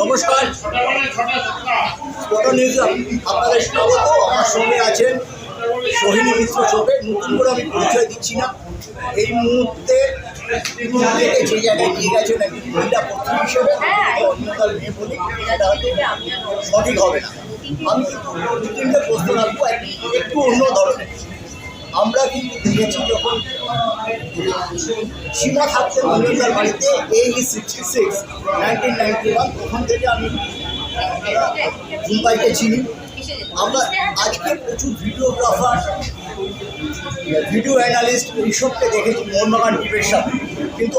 নমস্কার। Photo news আপনাদের স্বাগত। আমার সঙ্গে আছেন সোহিনী মিত্র চোখে নতুন করে আমি পরিচয় দিচ্ছি না। এই মুহূর্তে থেকে যে জায়গায় নিয়ে গেছেন একজন মহিলা পত্নী হিসেবে অন্যতার মেয়ে বলি এটা হয়তো সঠিক হবে না। আমি কিন্তু দু তিনটে প্রশ্ন রাখব। একটু অন্য ধরনের। আমরা কিন্তু দেখেছি যখন, সীমা থাকতেন অন্যতার বাড়িতে এই sixty six nineteen ninety one তখন থেকে আমি, মুম্বাইকে চিনি। আমরা আজকে প্রচুর ভিডিওগ্রাফার ভিডিও অ্যানালিস্ট এইসবকে দেখেছি, মোহনবাগান টিমের সাথে। কিন্তু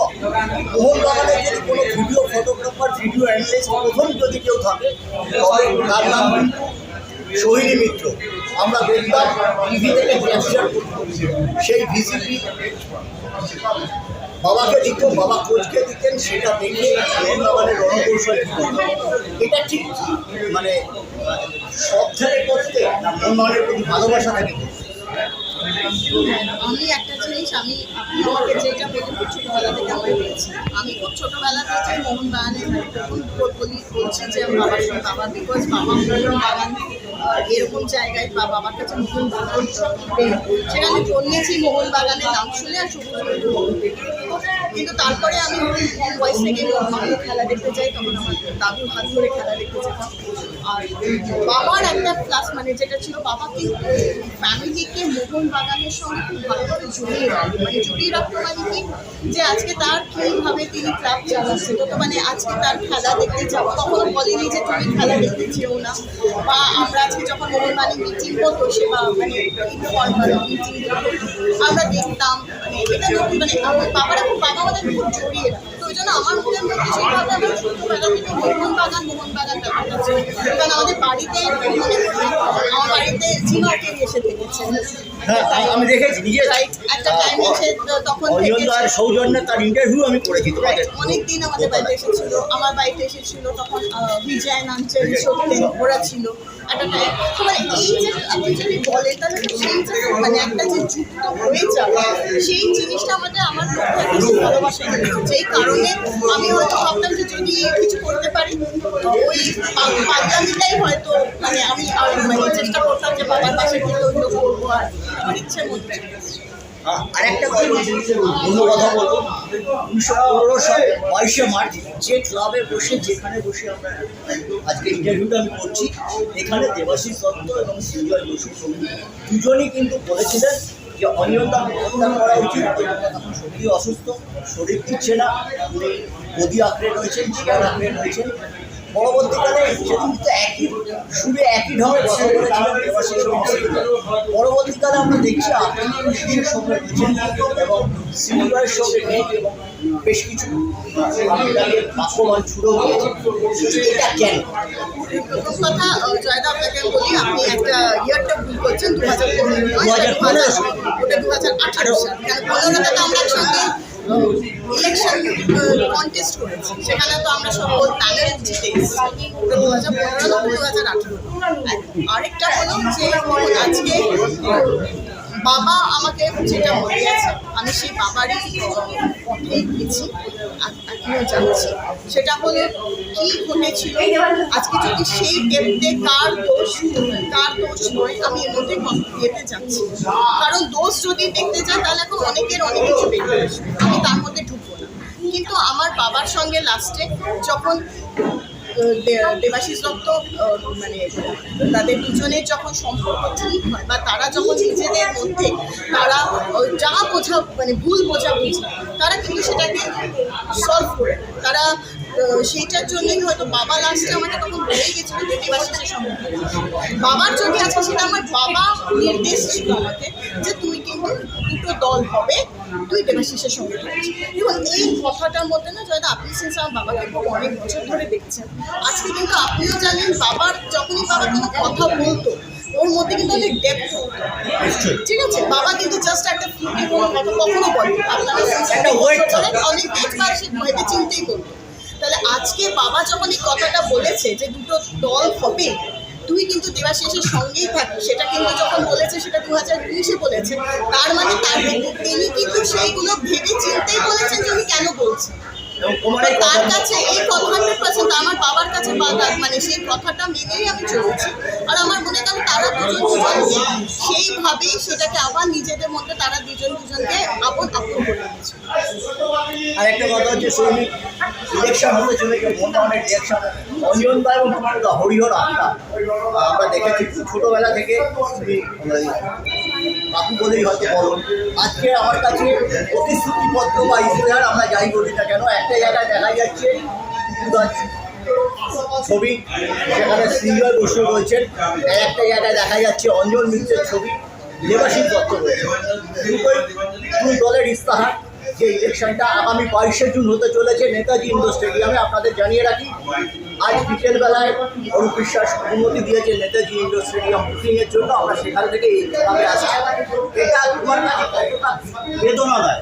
মোহনবাগানের যদি কোনো ভিডিও ফটোগ্রাফার ভিডিও অ্যানালিস্ট প্রথম যদি কেউ থাকে তার নাম সোহিনী মিত্র, আমরা দেখতাম টিভি থেকে ক্যাপচার সেই ভিসিপি বাবাকে দিত বাবা কোচকে দিতেন, সেটা দেখে মোহনবাগানের রণকৌশল এটা ঠিক মানে সব থেকে করতে না মোহনবাগানের ভালোবাসা থাকে আমি একটা জিনিস আমি আমাকে যেটা বলে খুব ছোটোবেলা থেকে আমার পেয়েছি আমি খুব ছোটোবেলা থেকে মোহনবাগানের প্রথম বলি বলছি যে বাবার সঙ্গে বাবা বিকজ বাবা মোহনবাগান আহ, এরকম জায়গায় বা বাবার কাছে মোহনবাগান প্রেম। সেখানে জন্মেছি মোহনবাগানের নাম শুনে আর সবুজ কিন্তু তারপরে আমি বয়স থেকে খেলা দেখতে যাই তখন আমার দাদুর হাত ধরে খেলা দেখতে যেতাম। আর বাবার একটা প্লাস মানে যেটা ছিল বাবা কিন্তু ফ্যামিলিকে মোহন বাগানের সঙ্গে খুব ভালোভাবে জড়িয়ে রাখতো মানে জড়িয়ে রাখতো মানে কি? যে আজকে তার কীভাবে তিনি ক্লাব চালাচ্ছে? তো মানে আজকে তার খেলা দেখতে যাব। কখনো বলেনি যে তুমি খেলা দেখতে যেও না। বা আমরা আজকে যখন মোহনবাগানে মিটিং হতো সে বা মানে ইনফর্মাল মিটিং আমরা দেখতাম। মানে এটা মানে আমার বাবারা বাবা আমাদের খুব জড়িয়ে রাখতো তো ওই জন্য আমার মনের মধ্যে সেইভাবে আমার থেকে মোহন বাগান মোহন বাগান কারণ আমাদের বাড়িতে আমার বাড়িতে জিমাকে এসে থেকেছে। হ্যাঁ আমি- দেখেছি নিজে একটা টাইমে সে তখন আর সৌজন্যে তার ইন্টারভিউ আমি করেছি অনেক দিন আমাদের বাড়িতে এসেছিল আমার বাড়িতে এসেছিল তখন বিজয় নাঞ্চের সত্যেন ওরা ছিল। তো মানে একটা জিনিসটা আমাদের, আমার খুব ভালোবাসা যেই কারণে আমি হয়তো ভাবতাম যদি কিছু করতে পারি, তো ওই পা- পাগলামিটাই হয়তো মানে আমি মানে চেষ্টা করতাম যে বাবার পাশে ওইগুলো করব আর ইচ্ছের মধ্যে আরেকটা কথা অন্য কথা বলব। উনিশশো পনেরো সালে, বাইশে মার্চ যে ক্লাবে বসে, যেখানে বসে আমরা আজকে ইন্টারভিউটা আমি করছি, এখানে দেবাশিস দত্ত এবং সুজয় বসু দুজনই কিন্তু বলেছিলেন যে অনিয়ন্তা হত্যা করা উচিত তখন শরীর অসুস্থ, শরীর দিচ্ছে না উনি গদি আঁকড়ে রয়েছেন চেয়ার আঁকড়ে রয়েছেন। পরবর্তীকালে সেদিন কিন্তু একই সুরে একই ঢঙে কথা বলেছিলেন দেবাশিস এবং পরবর্তীকালে আমরা দেখছি আপনি শিশুর সঙ্গে এবং সিলভারের সঙ্গে এবং বেশ কিছু বাক্যবান ছুড়েও এটা কেন? প্রথম কথা জয়দা আপনাকে বলি আপনি একটা ইয়ারটা ভুল করছেন দু হাজার পনেরো। নয় 2015 ওটা দু হাজার আঠারো সাল। কারণ পনেরোটা তো আমরা একসঙ্গে ইলেকশন কন্টেস্ট করেছি। সেখানে তো আমরা সকল প্যানেল দু হাজার দু হাজার আঠেরো। আরেকটা হলো যে, আজকে বাবা আমাকে যেটা বলিয়েছে আমি সেই বাবারই পথেই এখনও যাচ্ছি সেটা হলো, কি ঘটেছিল? আজকে যদি সেই ডেপতে কার দোষ কার দোষ নয়, আমি মধ্যে ইয়েতে যাচ্ছি। কারণ দোষ যদি দেখতে যাই তাহলে এখন অনেকের অনেক কিছু বেরিয়ে আসবে। আমি তার মধ্যে ঢুকবো না। কিন্তু আমার বাবার সঙ্গে লাস্টে যখন দেবাশিস দত্ত মানে তাদের দুজনের যখন সম্পর্ক ঠিক হয় বা তারা যখন নিজেদের মধ্যে তারা যা বোঝা মানে ভুল বোঝা বুঝি কিন্তু সেটাকে সলভ করে। তারা সেইটার জন্যই হয়তো বাবা লাস্টে আমাকে তখন বলেই গেছিল দেবাশিসের সম্পর্কে বাবার চোখে আছে সেটা আমার বাবা নির্দেশ ছিল আমাকে যে তুই কিন্তু দুটো দল হবে, তুই দেবাশিসের সঙ্গে এবং এই কথাটার মধ্যে না জয়দা, আপনি সিন্স আমার বাবাকে অনেক বছর ধরে দেখছেন, আজকে কিন্তু আপনিও জানেন বাবার, যখনই বাবা কোনো কথা বলতো ওর মধ্যে কিন্তু অনেক ডেপথ ঠিক আছে? বাবা কিন্তু জাস্ট একটা ফ্লুকে কোনো কথা কখনো বলে আপনারা ধরে অনেক দেখবার সে ভেবে চিন্তেই করবে। তাহলে আজকে বাবা যখন এই কথাটা বলেছে যে দুটো দল হবে তুই কিন্তু দেবাশিসের সঙ্গেই থাকবি। সেটা কিন্তু যখন বলেছে সেটা দু হাজার উনিশে বলেছে। তার মানে তার তিনি কিন্তু সেইগুলো ভেবে চিন্তেই বলেছেন যে উনি কেন বলছেন। তার কাছে এই কথা হান্ড্রেড পার্সেন্ট আমার বাবার কাছে বাধা মানে সেই কথাটা মেনেই আমি চলছি। আর আমার মনে হয় তারা দুজন দুজনকে সেইভাবেই সেটাকে আবার নিজেদের মধ্যে তারা দুজন দুজনকে আপন আপন করে নিচ্ছে আর একটা কথা হচ্ছে শ্রমিক ইলেকশন হতে চলেছে মোহনবাগানের ইলেকশন অঞ্জন দা এবং দা হরিহর আত্মা আমরা দেখেছি ছোটোবেলা থেকে। বাপু বলেই হয়তো বলুন। আজকে আমার কাছে প্রতিশ্রুতিপত্র বা ইশতেহার আমরা যাই বলি না কেন, একটা জায়গায় দেখা যাচ্ছে ছবি, সেখানে সিঙ্গার বসে রয়েছেন। একটা জায়গায় দেখা যাচ্ছে অঞ্জন মিত্রের ছবি, দেবাশীষ পত্র রয়েছে দলের ইস্তাহার যে ইলেকশনটা আগামী বাইশে জুন হতে চলেছে নেতাজি ইন্ডোর স্টেডিয়ামে, আপনাদের জানিয়ে রাখি, আজ বিকেলবেলায় অরূপ বিশ্বাস অনুমতি দিয়েছে নেতাজি ইন্ডোর স্টেডিয়াম বুকিংয়ের জন্য। আমরা সেখান থেকে এইভাবে আসছি। এটা কাছে কতটা বেদনা দেয়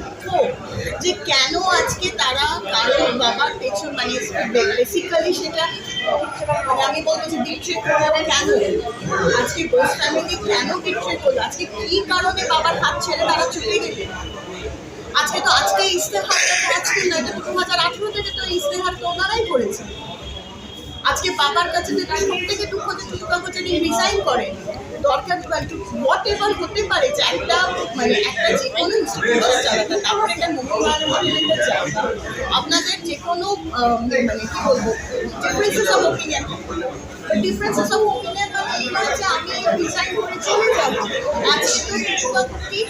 যে কেন আজকে তারা কারণ বাবার পেছন মানে বেসিক্যালি সেটা, আমি বলব যে বিট্রে করল কেন? আজকে বোস ফ্যামিলি কেন বিট্রে করল? আজকে কি কারণে বাবার হাত ছেড়ে তারা চলে গেলে? আজকে তো আজকে ইস্তেহারটা আজকে না এটা তো দু হাজার আঠেরো থেকে তো ইস্তেহার তো ওনারাই করেছে আজকে বাবার কাছে যেটা সব থেকে দুঃখ যে দুর্গাকে যদি রিজাইন করে দরকার হোয়াট এভার হতে পারে, যে একটা মানে একটা যে কোনো ইনস্টিটিউশন চালাতে তারপরে একটা মোবাইল জায়গা আপনাদের যে কোনো মানে কি বলব differences of opinion differences of opinion মানে এই নয় রিজাইন করে চলে যাব।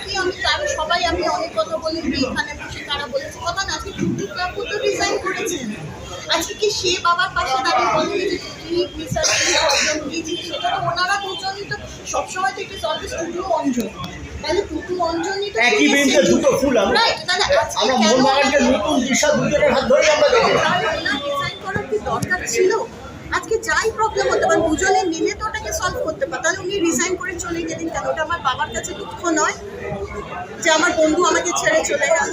কি আমি কারও, সবাই আমি অনেক কথা বলি এখানে বসে কারা বলেছে, কথা না, আজকে রিজাইন করেছেন। আজকে কি সে বাবার পাশে দাঁড়িয়ে সেটা তো ওনারা দুজনই তো সবসময় থেকে অলওয়েজ টুটু অঞ্জন। তাহলে টুটু অঞ্জনই তো একই বেঞ্চে দুটো ফুল আমরা আমরা মোহনবাগানকে নতুন দিশা দুজনের হাত ধরে আমরা দেখি ডিজাইন করার কি দরকার ছিল? আজকে যাই প্রবলেম হতে পারে, দুজনে মিলে তো ওটাকে সলভ করতে পারে। তাহলে উনি রিজাইন করে চলে গেলেন কেন ওটা আমার বাবার কাছে দুঃখ নয় যে আমার বন্ধু আমাকে ছেড়ে চলে গেল?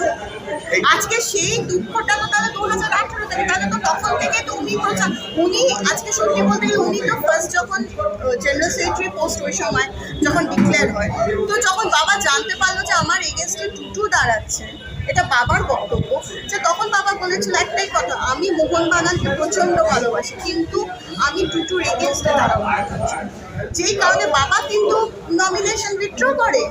আজকে সেই দুঃখটা তো তাহলে দু হাজার আঠেরো থেকে, তাহলে তো তখন থেকে তো উনি চা- উনি আজকে সত্যি বলতে গেলে উনি তো ফার্স্ট যখন জেনারেল সেক্রেটারি পোস্ট ওই সময় যখন ডিক্লেয়ার হয়, তো যখন বাবা জানতে পারল যে আমার এগেনস্টে টুটু দাঁড়াচ্ছে এটা বাবার বক্তব্য যে তখন বাবা বলেছিল একটাই কথা, আমি মোহনবাগানকে প্রচণ্ড ভালোবাসি, কিন্তু আমি টুটুর এগেনস্টে দাঁড়াবো যেই কারণে বাবা কিন্তু নমিনেশন উইথড্র করে।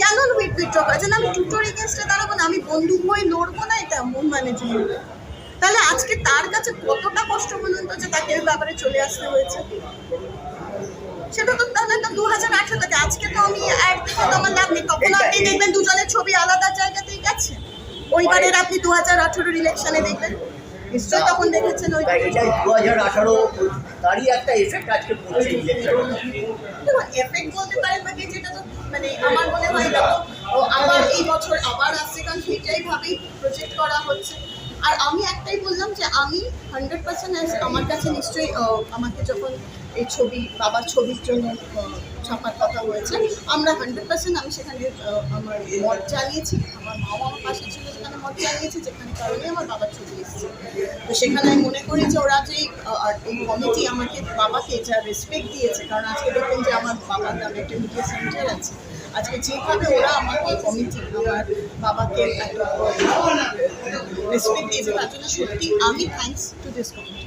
কেন উইথড্র করে? যেন আমি টুটোর এগেনস্টে দাঁড়াবো না, আমি বন্দুক হয়ে লড়বো না, এটা মন মানে তাহলে আজকে তার কাছে কতটা কষ্ট বলুন তো যে তাকে ব্যাপারে চলে আসতে হয়েছে? সেটা তো তাহলে তো দু হাজার আঠেরো থেকে। আজকে তো আমি এক থেকে তো আমার লাভ নেই তখন আপনি দেখবেন দুজনের ছবি আলাদা জায়গাতেই গেছে? ওইবারের আপনি দু হাজার আঠেরোর ইলেকশনে দেখবেন। নিশ্চয়ই তখন দেখেছেন ওই এটাই দু হাজার আঠারো তারই একটা এফেক্ট আজকে পড়ছে এফেক্ট বলতে পারেন যেটা তো মানে আমার মনে হয় তো আবার এই বছর আবার আসছে কারণ ভাবেই প্রজেক্ট করা হচ্ছে। আর আমি একটাই বললাম যে আমি হান্ড্রেড পার্সেন্ট আমার কাছে নিশ্চয়ই আমাকে যখন এই ছবি, বাবার ছবির জন্য ছাপার কথা হয়েছে আমরা হান্ড্রেড পার্সেন্ট আমি সেখানে আমার মত চালিয়েছি আমার মাও আমার পাশে ছিল সেখানে মত জানিয়েছি, যেখানে কারণে আমার বাবার ছবি এসেছে। তো সেখানে আমি মনে করি যে ওরা যে এই কমিটি আমাকে, বাবাকে যা রেসপেক্ট দিয়েছে, কারণ আজকে দেখুন যে আমার বাবার নামে একটা মিডিয়া সেন্টার আছে। আজকে যেভাবে ওরা আমাকে কমিটি আমার বাবাকে রেসপেক্ট দিয়েছে, তার জন্য সত্যি আমি থ্যাঙ্কস টু দিস কমিটি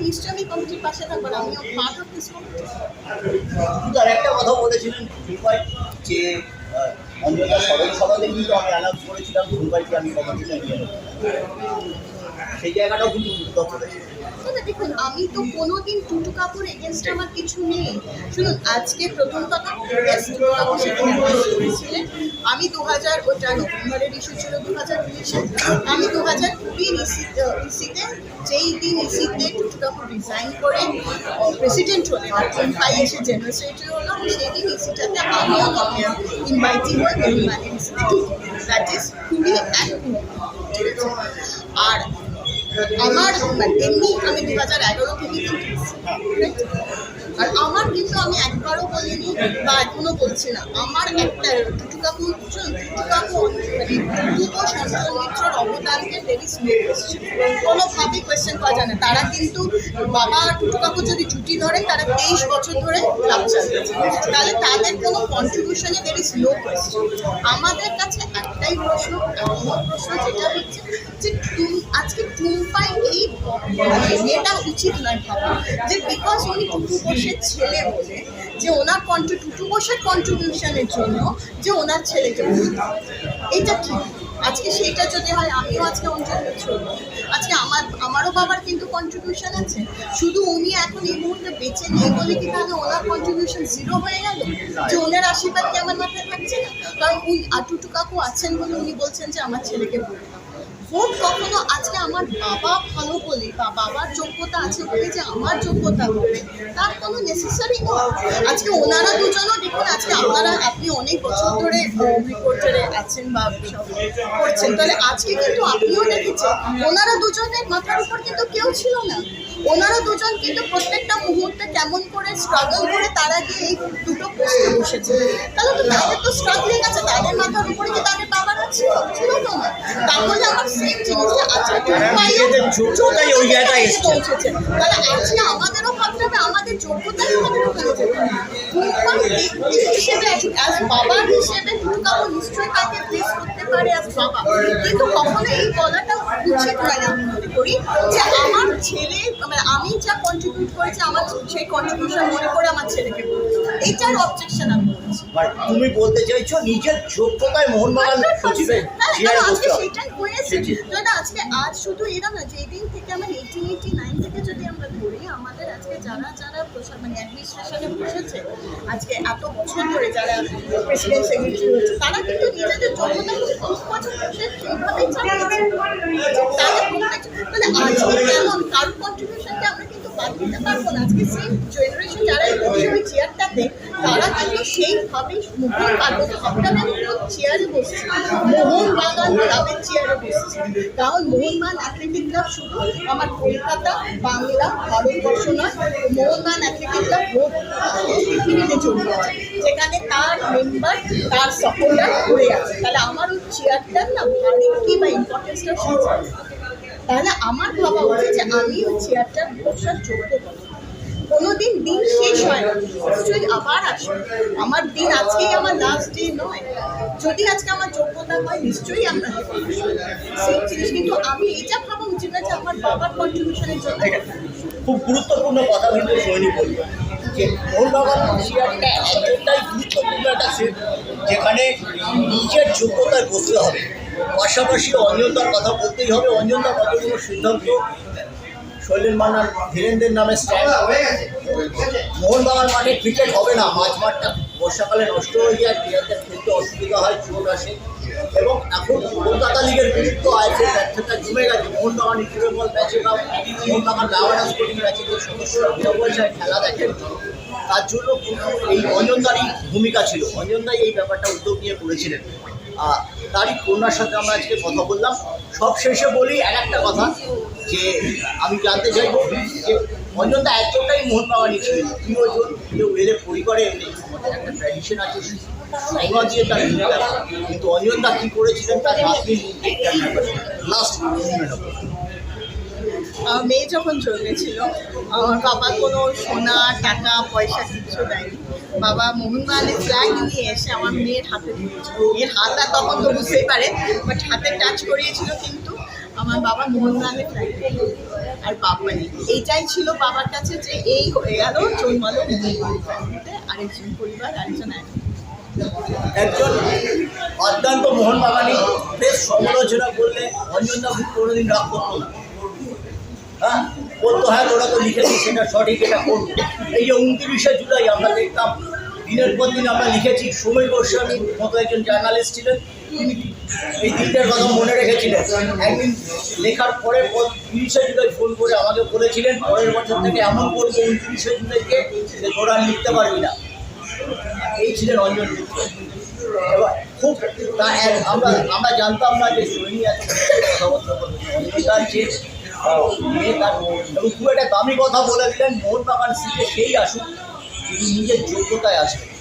নিশ্চয়ই আমি কমিটির পাশে থাকব আমি কিন্তু একটা কথা বলেছিলেন যে অন্তত সবাই সবাই কিন্তু আমি অ্যানাউন্স করেছিলাম মুম্বাইকে আমি কমিটিতে নিয়ে। সেই জায়গাটাও কিন্তু উদ্যোগ করেছে দেখুন আমি তো কোনোদিন টুটু কাপুর এগেনস্ট আমার কিছু নেই। শুনুন আজকে প্রথম কথা টুটু কাপুর সেখানে host আমি দু হাজার ওটা নভেম্বরের ইস্যু ছিল দু হাজার উনিশে। আমি দু হাজার কুড়ির ইসিতে যেই দিন ইসিতে টুটু কাপুর রিজাইন করে প্রেসিডেন্ট হলেন আর ফাই এসে জেনারেল সেক্রেটারি হলো সেই দিন ইসিটাতে আমিও ইনভাইটিং হয়ে ইসিতে দ্যাট ইজ কুড়ি অ্যান্ড আর আমার মানে এমনি আমি দু হাজার এগারো থেকে আর আমার কিন্তু আমি একবারও বলিনি বা এখনও বলছি না। আমার একটা মানে সন্তান মিত্রর অবদানকে কোয়েশ্চেন কোনোভাবেই কোয়েশ্চেন করা যায় না। তারা কিন্তু বাবা টুটু কাকু যদি ছুটি ধরেন, তারা তেইশ বছর ধরে চালিয়েছে। তাহলে তাদের কোনো কন্ট্রিবিউশনে ভেরি স্লো কোয়েশ্চেন আমাদের কাছে একটাই প্রশ্ন প্রশ্ন যেটা হচ্ছে যে টুম- এটা উচিত নয় ভাবা। যে বিকজ উনি টুটু বসের ছেলে বলে, যে ওনার কন্ট্রি টুটু বসের কন্ট্রিবিউশনের জন্য যে ওনার ছেলেকে এটা ঠিক আজকে সেটা যদি হয়, আমিও আজকে অঞ্চল চলবো। আজকে আমার, আমারও বাবার কিন্তু কন্ট্রিবিউশন আছে। শুধু উনি এখন এই মুহূর্তে বেঁচে নেই বলে কি তাহলে ওনার কন্ট্রিবিউশন জিরো হয়ে গেল? যে ওনার আশীর্বাদ কি আমার মাথায় থাকছে না? কারণ উনি আটুটু কাকু আছেন বলে উনি বলছেন যে আমার ছেলেকে দাও। ভোট কখনো আজকে আমার বাবা ভালো বলে বা বাবার যোগ্যতা আছে বলে যে আমার যোগ্যতা হবে, তার কোনো নেসেসারি নয় আজকে ওনারা দুজনও দেখুন, আজকে আপনারা আপনি অনেক বছর ধরে রিপোর্টারে আছেন বা করছেন, তাহলে আজকে কিন্তু আপনিও দেখেছেন, ওনারা দুজনের মাথার উপর কিন্তু কেউ ছিল না। ওনারা দুজন কিন্তু প্রত্যেকটা মুহূর্তে কেমন করে স্ট্রাগল করে তারা গিয়ে এই দুটো পোস্টে বসেছে। তাহলে তো তাদের তো স্ট্রাগলিং আছে তাদের মাথার উপরে তাদের বাবারা ছিল ছিল তো না তাহলে আমার সেম জিনিস আজকে যোগ্যতাই ওই জায়গায় পৌঁছেছে। তাহলে আজকে আমাদেরও ভাবতে হবে আমাদের যোগ্যতাই আমাদের ওখানে যেতে হবে হিসেবে অ্যাজ বাবা হিসেবে টুকাবো নিশ্চয়ই তাকে প্লেস করতে পারে অ্যাজ বাবা। কিন্তু কখনো এই বলাটা উচিত নয় আমি মনে করি যে আমার ছেলে মানে আমি যা কন্ট্রিবিউট করেছি আমার সেই কন্ট্রিবিউশন মনে করে আমার ছেলেকে হবে। অবজেকশন আমি তুমি বলতে চাইছো নিজের যোগ্যতায় মোহনবাগান চেয়ারে আজকে সেটাই হয়েছে না আজকে আজ শুধু এরা না যেদিন থেকে আমার এইটিন এইটি নাইন থেকে যদি আমরা ধরি আমাদের আজকে যারা যারা মানে অ্যাডমিনিস্ট্রেশনে বসেছে আজকে এত বছর ধরে যারা প্রেসিডেন্ট সেক্রেটারি তারা কিন্তু নিজেদের যোগ্যতা কম বছর সেইভাবেই চালিয়েছে তাদের মানে আজকে কেমন? কারোর কন্ট্রিবিউশনকে আমরা বাদ যারা বসে ওই চেয়ারটাতে তারা কিন্তু সেইভাবেই মোহন বাগান ভাবটাকে চেয়ারে বসছে। মোহন বাগান ক্লাবের চেয়ারে বসছে। কারণ মোহনবাগান অ্যাথলেটিক ক্লাব শুধু আমার কলকাতা, বাংলা, ভারতবর্ষ নয়, মোহনবাগান অ্যাথলেটিক ক্লাব পৃথিবীতে জড়িয়ে যেখানে তার মেম্বার তার সাপোর্টার ঘুরে আছে। তাহলে আমার ওই চেয়ারটার না ভারী কি বা ইম্পর্টেন্সটা সেই তাহলে আমার ভাবা উচিত যে, আমি ওই চেয়ারটার বসার যোগ্য কোনোদিন দিন শেষ হয় না। নিশ্চয়ই আবার আসবে। আমার দিন আজকেই আমার লাস্ট ডে নয়। যদি আজকে আমার যোগ্যতা হয়, নিশ্চয়ই আমরা সেই জিনিস কিন্তু আমি এটা ভাবা, উচিত না যে আমার বাবার কন্ট্রিবিউশনের জন্য। খুব গুরুত্বপূর্ণ কথা কিন্তু সৈনিক বলল, যে মোহনবাগান চেয়ারটা এতটাই গুরুত্বপূর্ণ একটা যেখানে নিজের যোগ্যতায় বসতে হবে। পাশাপাশি অঞ্জনদার কথা বলতেই হবে। অঞ্জনদার কতগুলো সিদ্ধান্ত শৈলেন মান্নার ধীরেন্দ্রের নামে স্ট্যান্ড মোহনবাগান মাঠে ক্রিকেট হবে না। মাঝ মাঠটা বর্ষাকালে নষ্ট হয়ে যায় প্লেয়ারদের খেলতে অসুবিধা হয়, চোট আসে। এবং এখন কলকাতা লিগের গুরুত্ব আইপিএল ব্যর্থতা জমে গেছে। মোহনবাগান ইস্টবেঙ্গল ম্যাচে বা মোহনবাগান লাভানা স্পোর্টিং ম্যাচে যে সদস্যরা বিনা খেলা দেখেন তার জন্য কিন্তু এই অঞ্জনদারই ভূমিকা ছিল। অঞ্জনদাই এই ব্যাপারটা উদ্যোগ নিয়ে করেছিলেন। তারই কন্যার সাথে আমরা আজকে কথা বললাম। সব শেষে বলি আর একটা কথা, যে আমি জানতে চাইব যে অঞ্জনদা এতটাই মোহনবাগানই ছিলেন প্রিয়জন কেউ এলে পরিবারে এলে আমাদের একটা ট্র্যাডিশন আছে দিয়ে তার কিন্তু অঞ্জনদা কী করেছিলেন, তার লাস্ট মেয়ে যখন জন্মেছিল, আমার বাবা কোনো সোনা, টাকা, পয়সা কিছু দেয়নি। বাবা মোহনবাগানের ফ্ল্যাগ নিয়ে এসে আমার মেয়ের হাতে দিয়েছিল মেয়ের হাতটা তখন তো বুঝতেই পারে বাট হাতে টাচ করিয়েছিল কিন্তু আমার বাবা মোহনবাগানের ফ্ল্যাগ আর বাবা নেই। এইটাই ছিল বাবার কাছে যে এই হয়ে গেল জন্মালো আরেকজন পরিবার, আরেকজন এক একজন অত্যন্ত মোহনবাগানি বেশ সমালোচনা করলে অঞ্জনদা কোনোদিন রাগ করতো না। হ্যাঁ? হ্যাঁ তোরা তো লিখেছি, সেটা সঠিক, এটা করব এই যে উনত্রিশে জুলাই আমরা দেখতাম, দিনের পর দিন আমরা লিখেছি সময় গোস্বামী মতো একজন জার্নালিস্ট ছিলেন, তিনি এই দিনটার কথা মনে রেখেছিলেন। একদিন লেখার পরে তিরিশে জুলাই ফোন করে আমাকে বলেছিলেন, পরের বছর থেকে এমন করব উনত্রিশে জুলাইকে যে তোরা লিখতে পারবি না। এই ছিলেন অঞ্জন মিত্র। এবার খুব আমরা আমরা জানতাম না যে সৈনী আছে কথাবার্তা যে একটা দামি কথা বলে দিলেন মোহনবাগান সিটে সেই আসুক যিনি নিজের যোগ্যতায় আসবেন।